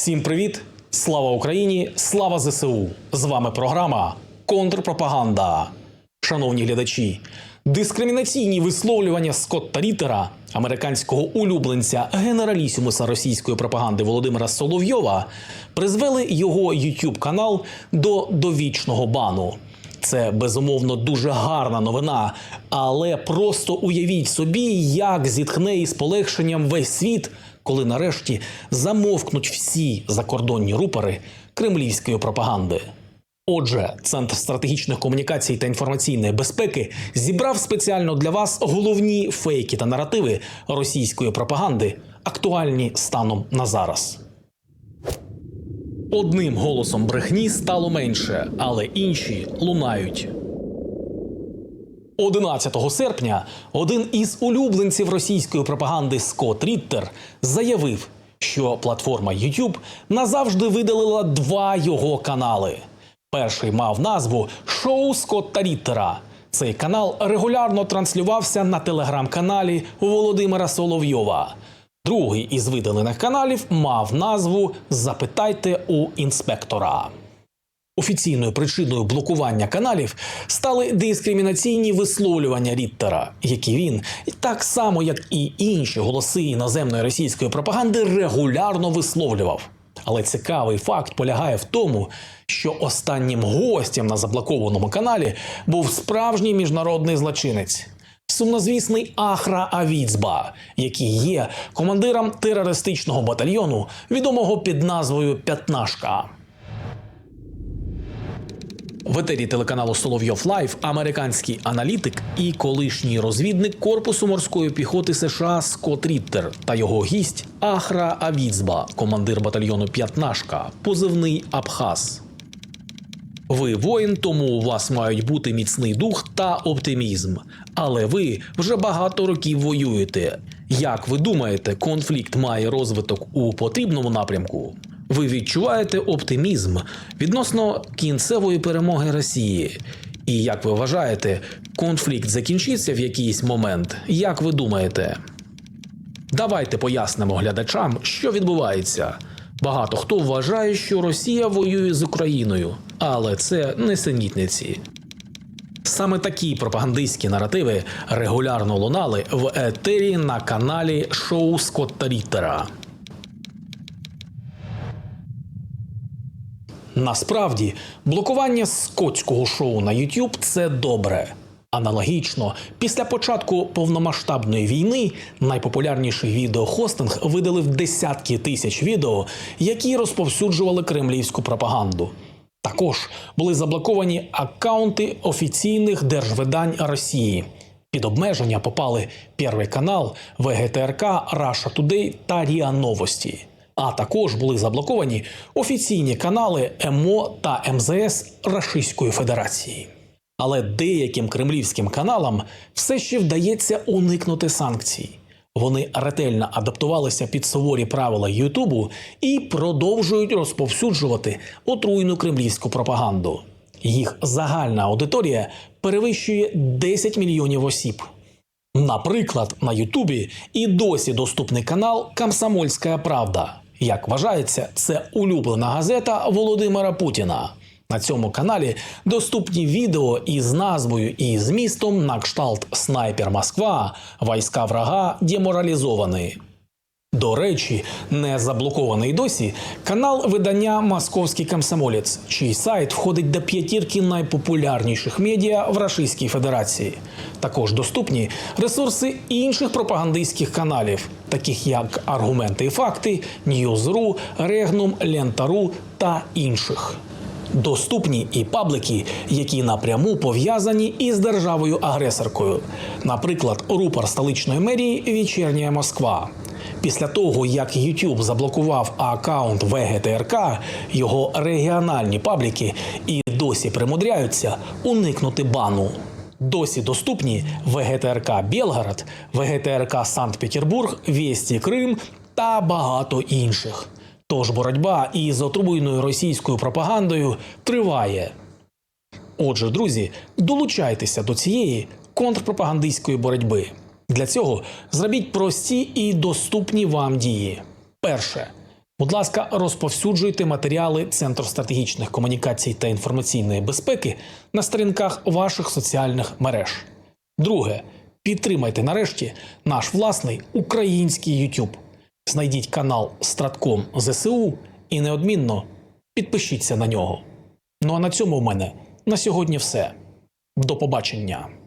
Всім привіт! Слава Україні! Слава ЗСУ! З вами програма Контрпропаганда. Шановні глядачі, дискримінаційні висловлювання Скотта Рітера, американського улюбленця генералісімуса російської пропаганди Володимира Соловйова, призвели його YouTube канал до довічного бану. Це безумовно дуже гарна новина, але просто уявіть собі, як зітхне із полегшенням весь світ, коли нарешті замовкнуть всі закордонні рупори кремлівської пропаганди. Отже, Центр стратегічних комунікацій та інформаційної безпеки зібрав спеціально для вас головні фейки та наративи російської пропаганди, актуальні станом на зараз. Одним голосом брехні стало менше, але інші лунають. 11 серпня один із улюбленців російської пропаганди Скотт Ріттер заявив, що платформа YouTube назавжди видалила два його канали. Перший мав назву Шоу Скотта Ріттера. Цей канал регулярно транслювався на телеграм-каналі Володимира Соловйова. Другий із видалених каналів мав назву Запитайте у інспектора. Офіційною причиною блокування каналів стали дискримінаційні висловлювання Ріттера, які він, так само як і інші голоси іноземної російської пропаганди, регулярно висловлював. Але цікавий факт полягає в тому, що останнім гостем на заблокованому каналі був справжній міжнародний злочинець. Сумнозвісний Ахра Авіцба, який є командиром терористичного батальйону, відомого під назвою П'ятнашка. В етері телеканалу Соловйов Лайв американський аналітик і колишній розвідник корпусу морської піхоти США Скотт Ріттер та його гість Ахра Авіцба, командир батальйону П'ятнашка, позивний Абхаз. Ви воїн, тому у вас мають бути міцний дух та оптимізм. Але ви вже багато років воюєте. Як ви думаєте, конфлікт має розвиток у потрібному напрямку? Ви відчуваєте оптимізм відносно кінцевої перемоги Росії? І як ви вважаєте, конфлікт закінчиться в якийсь момент? Як ви думаєте? Давайте пояснимо глядачам, що відбувається. Багато хто вважає, що Росія воює з Україною, але це несенітниці. Саме такі пропагандистські наративи регулярно лунали в етері на каналі Шоу Скотта Ріттера. Насправді, блокування скотського шоу на YouTube – це добре. Аналогічно, після початку повномасштабної війни найпопулярніший відеохостинг видалив десятки тисяч відео, які розповсюджували кремлівську пропаганду. Також були заблоковані аккаунти офіційних держвидань Росії. Під обмеження попали Перший канал, ВГТРК, Раша Today та РІА Новості. А також були заблоковані офіційні канали МО та МЗС Рашистської Федерації. Але деяким кремлівським каналам все ще вдається уникнути санкцій. Вони ретельно адаптувалися під суворі правила Ютубу і продовжують розповсюджувати отруйну кремлівську пропаганду. Їх загальна аудиторія перевищує 10 мільйонів осіб. Наприклад, на Ютубі і досі доступний канал Комсомольська Правда. Як вважається, це улюблена газета Володимира Путіна. На цьому каналі доступні відео із назвою і змістом на кшталт Снайпер Москва, війська врага деморалізовані. До речі, не заблокований досі канал видання Московський комсомолець, чий сайт входить до п'ятірки найпопулярніших медіа в Російській Федерації. Також доступні ресурси інших пропагандистських каналів, таких як Аргументи і факти, Ньюзру, Регнум, Лентару та інших. Доступні і паблики, які напряму пов'язані із державою-агресоркою, наприклад, рупор столичної мерії Вечірня Москва. Після того, як YouTube заблокував аккаунт ВГТРК, його регіональні пабліки і досі примудряються уникнути бану. Досі доступні ВГТРК Белгород, ВГТРК Санкт-Петербург, Вєсті Крим та багато інших. Тож боротьба із отруйною російською пропагандою триває. Отже, друзі, долучайтеся до цієї контрпропагандистської боротьби. Для цього зробіть прості і доступні вам дії. Перше. Будь ласка, розповсюджуйте матеріали Центру стратегічних комунікацій та інформаційної безпеки на сторінках ваших соціальних мереж. Друге, підтримайте нарешті наш власний український YouTube. Знайдіть канал Стратком ЗСУ і неодмінно підпишіться на нього. Ну а на цьому в мене на сьогодні все. До побачення.